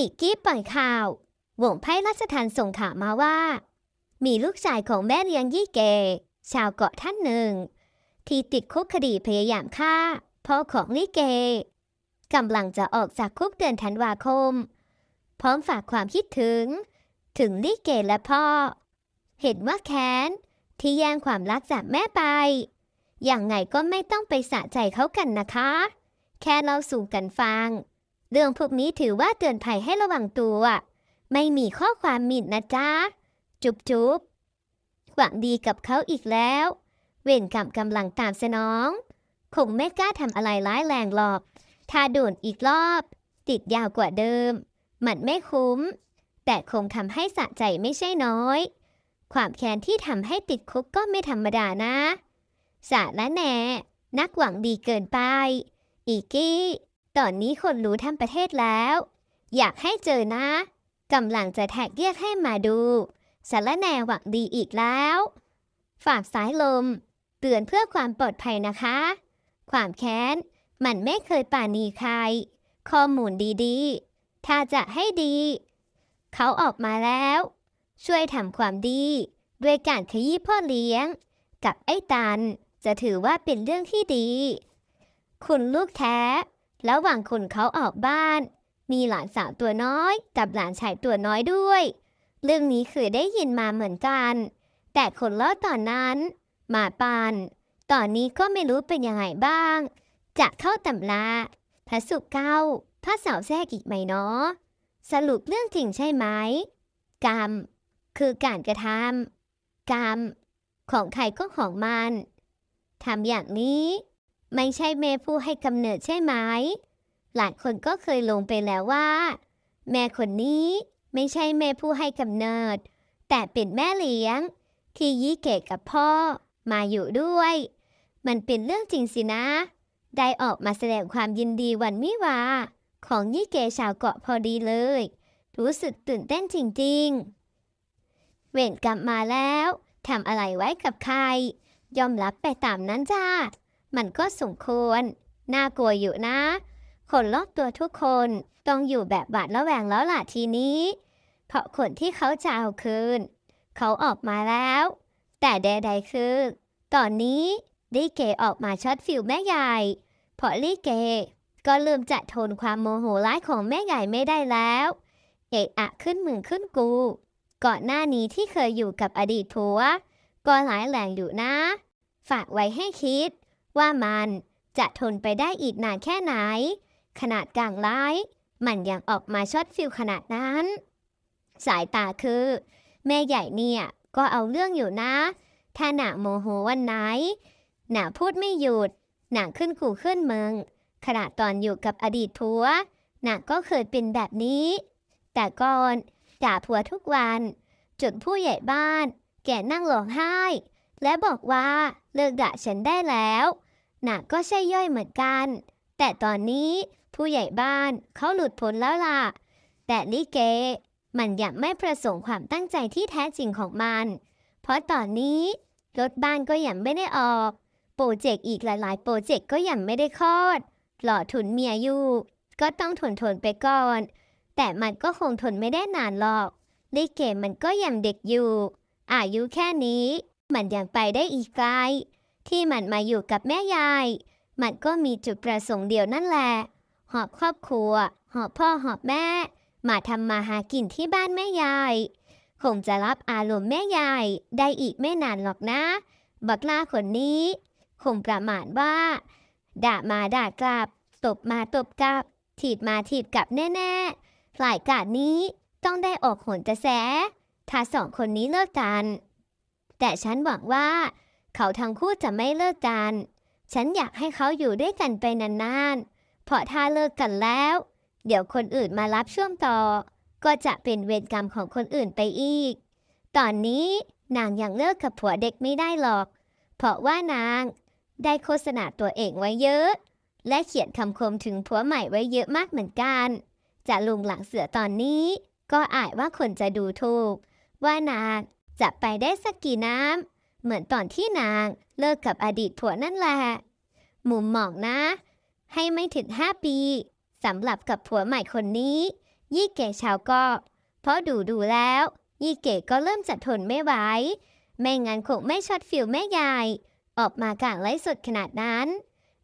อีกกี้ปล่อยข่าว วงไพ่ราชทันส่งข่าวมาว่า มีลูกชายของแม่เลี้ยงยี่เก ชาวเกาะท่านหนึ่ง ที่ติดคุกคดีพยายามฆ่าพ่อของลิเกกำลังจะออกจากคุกเดือนธันวาคม พร้อมฝากความคิดถึง ถึงลิเกและพ่อ เห็นว่าแค้น ที่แย่งความรักจากแม่ไป อย่างไงก็ไม่ต้องไปสะใจเขากันนะคะ แค่เราสู่กันฟัง เรื่องพวกนี้ถือว่าเตือนภัยให้ระวังตัว ไม่มีข้อความหมิ่นนะจ๊ะ จุบจุบหวังดีกับเขาอีกแล้ว เวรกรรมกำลังตามสนอง คงไม่กล้าทำอะไรร้ายแรงหรอก ถ้าโดนอีกรอบ ติดยาวกว่าเดิม มันไม่คุ้ม แต่คงทำให้สะใจไม่ใช่น้อย ความแค้นที่ทำให้ติดคุกก็ไม่ธรรมดานะสาและแหน่นักหวังดีเกินไป อีกี้ ตอนนี้คนรู้ทั้งประเทศแล้ว อยากให้เจอนะกำลังจะแท็กเรียกให้มาดูสารแนหวังดีอีกแล้ว ฝากสายลม เตือนเพื่อความปลอดภัยนะคะ ความแค้น มันไม่เคยป่านีใคร ข้อมูลดีๆ ถ้าจะให้ดี เขาออกมาแล้ว ช่วยทำความดี ด้วยการขยี้พ่อเลี้ยง กับไอ้ตัน จะถือว่าเป็นเรื่องที่ดี คุณลูกแท้ ระหว่างคุณเขาออกบ้าน มีหลานสาวตัวน้อย กับหลานชายตัวน้อยด้วย เรื่องนี้เคยได้ยินมาเหมือนกัน แต่คนเล่าตอนนั้น มาปานตอนนี้ก็ไม่รู้เป็นยังไงบ้าง จะเข้าตำราพระสุกเก้าพระสาวแทรกอีกไหมเนาะสรุปเรื่องจริงใช่ไหมกรรม คือการกระทำกรรม ของใครก็ของมันทำอย่างนี้ ไม่ใช่แม่ผู้ให้กำเนิดใช่ไหม หลายคนก็เคยลงไปแล้วว่า แม่คนนี้ไม่ใช่แม่ผู้ให้กำเนิด แต่เป็นแม่เลี้ยง ที่ยี่เกะกับพ่อมาอยู่ด้วย มันเป็นเรื่องจริงสินะ ได้ออกมาแสดงความยินดีวันมิวา ของยี่เกชาวเกาะพอดีเลย รู้สึกตื่นเต้นจริงๆ เวรกลับมาแล้วทำอะไรไว้กับใคร ยอมรับไปตามนั้นจ้า มันก็สมควร น่ากลัวอยู่นะ คนรอบตัวทุกคนต้องอยู่แบบบาดระแวงแล้วล่ะทีนี้ เพราะคนที่เขาจะเอาคืน เขาออกมาแล้ว แต่ใดๆคือ ตอนนี้ลิเกออกมาช็อตฟิลแม่ใหญ่ เพราะลิเก ก็ลืมจะทนความโมโหร้ายของแม่ใหญ่ไม่ได้แล้ว เอะอะขึ้นมึงขึ้นกู ก่อนหน้านี้ที่เคยอยู่กับอดีตผัว ก็หลายแหล่งอยู่นะ ฝากไว้ให้คิด ว่ามันจะทนไปได้อีกนานแค่ไหน ขนาดกลางร้าย มันยังออกมาช็อตฟิลขนาดนั้น สายตาคือ แม่ใหญ่เนี่ยก็เอาเรื่องอยู่นะ ถ้าหนาโมโหวันไหน หนาพูดไม่หยุด หนาขึ้นขู่ขึ้นเมืองขณะตอนอยู่กับอดีตผัวหนาก็เคยเป็นแบบนี้ แต่ก่อนด่าผัวทุกวัน จนผู้ใหญ่บ้าน แกนั่งร้องไห้ และบอกว่าเลิกด่าฉันได้แล้วหนาก็ใช่ย่อยเหมือนกัน แต่ตอนนี้ผู้ใหญ่บ้านเขาหลุดพ้นแล้วล่ะ แต่ลิเก มันยังไม่ประสงค์ความตั้งใจที่แท้จริงของมัน เพราะตอนนี้รถบ้านก็ยังไม่ได้ออก โปรเจกต์อีกหลาย ๆ โปรเจกต์ก็ยังไม่ได้คลอด หล่อทุนเมียอยู่ ก็ต้องทนทนไปก่อน แต่มันก็คงทนไม่ได้นานหรอกลิเกมันก็ยังเด็กอยู่ อายุแค่นี้ มันยังไปได้อีกไกล ที่มันมาอยู่กับแม่ยาย มันก็มีจุดประสงค์เดียวนั่นแหละ หอบครอบครัว หอบพ่อหอบแม่ มาทำมาหากินที่บ้านแม่ยาย คงจะรับอารมณ์แม่ยายได้อีกไม่นานหรอกนะ บักลาคนนี้ คงประมาทว่า ด่ามาด่ากลับ ตบมาตบกลับ ถีดมาถีดกลับแน่ๆหลายกาดนี้ต้องได้ออกหนจะแส ถ้าสองคนนี้เลิกกัน แต่ฉันหวังว่า เขาทั้งคู่จะไม่เลิกกัน ฉันอยากให้เขาอยู่ด้วยกันไปนานๆ เพราะถ้าเลิกกันแล้ว เดี๋ยวคนอื่นมารับช่วงต่อ ก็จะเป็นเวรกรรมของคนอื่นไปอีก ตอนนี้นางยังเลิกกับผัวเด็กไม่ได้หรอก เพราะว่านางได้โฆษณาตัวเองไว้เยอะ และเขียนคำคมถึงผัวใหม่ไว้เยอะมากเหมือนกัน จะลุงหลังเสือตอนนี้ ก็อาจว่าคนจะดูถูก ว่านาง จะไปได้สักกี่น้ำ เหมือนตอนที่นางเลิกกับอดีตผัวนั่นแหละมุมมองนะ ให้ไม่ถึง5ปีสำหรับกับผัวใหม่คนนี้ ยี่เก๋ชาวเกาะเพราะดูดูแล้ว ยี่เก๋ก็เริ่มจะทนไม่ไหวไม่งั้นคงไม่ช็อตฟิลแม่ใหญ่ ออกมากลางไลฟ์สดขนาดนั้น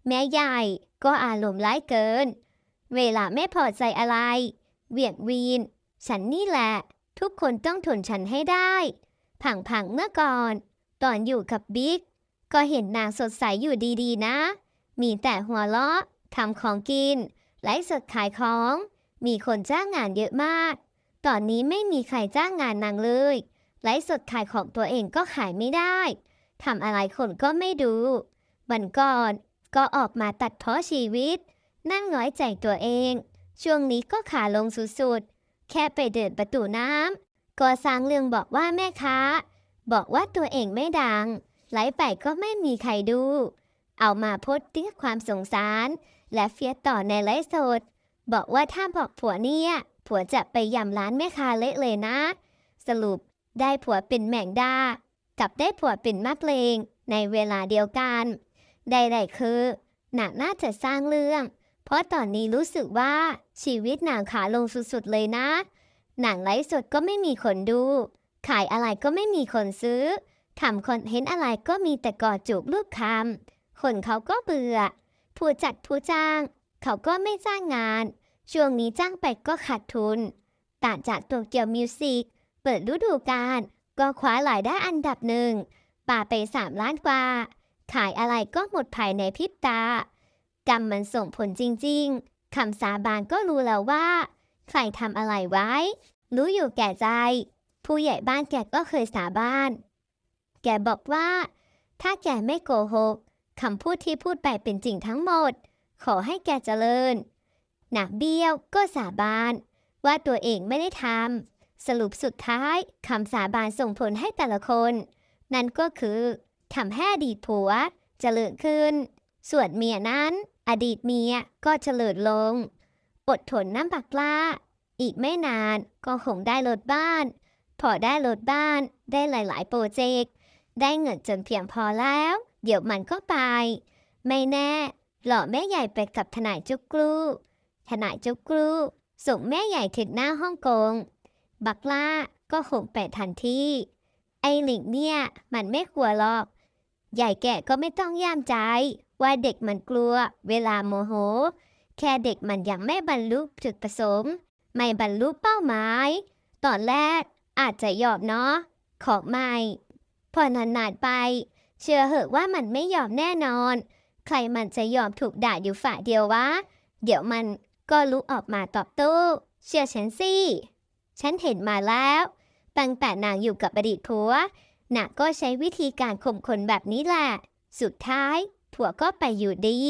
แม่ใหญ่ก็อารมณ์ร้ายเกิน เวลาไม่พอใจอะไร เหวียงวีน ฉันนี่แหละ ทุกคนต้องทนฉันให้ได้ ผังๆเมื่อก่อน ตอนอยู่กับบิ๊ก ก็เห็นนางสดใสอยู่ดีๆนะ มีแต่หัวเราะทำของกิน ไลฟ์สดขายของ มีคนจ้างงานเยอะมาก ตอนนี้ไม่มีใครจ้างงานนางเลย ไลฟ์สดขายของตัวเองก็ขายไม่ได้ทำอะไรคนก็ไม่ดูวันก่อนก็ออกมาตัดเพ้อชีวิต นั่งน้อยใจตัวเอง ช่วงนี้ก็ขาลงสุดๆ แค่ไปเดินประตูน้ำ ก็สร้างเรื่องบอกว่าแม่ค้า บอกว่าตัวเองไม่ดังไลฟ์ไปก็ไม่มีใครดู เอามาโพสต์ด้วยความสงสาร และเฟียต่อในไลฟ์สด บอกว่าถ้าบอกผัวเนี่ยผัวจะไปยำร้านแม่ค้าเละเลยนะ สรุปได้ผัวเป็นแมงดากับได้ผัวเป็นมักเลงในเวลาเดียวกันใดๆคือหนักน่าจะสร้างเรื่อง เพราะตอนนี้รู้สึกว่าชีวิตหนังขาลงสุดๆเลยนะ หนังไลฟ์สดก็ไม่มีคนดู ขายอะไรก็ไม่มีคนซื้อทำคอนเทนต์อะไรก็มีแต่กอดจูบรูปคำคนเขาก็เบื่อ ผู้จัดผู้จ้าง เขาก็ไม่จ้างงาน ช่วงนี้จ้างไปก็ขาดทุน ต่างจากตัวเกียวมิวสิกเปิดฤดูกาลก็คว้ารายได้อันดับหนึ่งป่าไปสามล้านกว่า ขายอะไรก็หมดภายในพริบตากรรมมันส่งผลจริง ๆคำสาบานก็รู้แล้วว่า ใครทำอะไรไว้ รู้อยู่แก่ใจ ผู้ใหญ่บ้านแกก็เคยสาบาน แกบอกว่า ถ้าแกไม่โกหกคำพูดที่พูดไปเป็นจริงทั้งหมด ขอให้แกเจริญหนักเบี้ยวก็สาบาน ว่าตัวเองไม่ได้ทำสรุปสุดท้ายคำสาบานส่งผลให้แต่ละคน นั่นก็คือทำให้อดีตผัวเจริญขึ้น ส่วนเมียนั้น อดีตเมียก็เจริญลง อดทนน้ำปักกล้า อีกไม่นานก็คงได้รถบ้าน พอได้รถบ้าน ได้หลาย ๆ โปรเจกต์ ได้เงินจนเพียงพอแล้ว เดี๋ยวมันก็ไป ไม่แน่ หล่อแม่ใหญ่ไปกับทนายจุกกรูทนายจุกกรูส่งแม่ใหญ่ถึงหน้าฮ่องกง บักล่าก็คงไปทันทีไอหลิงเนี่ย มันไม่กลัวหรอก ใหญ่แก่ก็ไม่ต้องย่ามใจ ว่าเด็กมันกลัว เวลาโมโห แค่เด็กมันยังไม่บรรลุจุดประสงค์ไม่บรรลุเป้าหมาย ตอนแรกอาจจะยอมเนาะ ของใหม่ พอนานๆไป เชื่อเหอะว่ามันไม่ยอมแน่นอน ใครมันจะยอมถูกด่าอยู่ฝ่าเดียววะ เดี๋ยวมันก็ลุกออกมาตอบโต้ เชื่อฉันสิ ฉันเห็นมาแล้วตั้งแต่นางอยู่กับอดีตผัว นางก็ใช้วิธีการข่มคนแบบนี้แหละ สุดท้ายผัวก็ไปอยู่ดี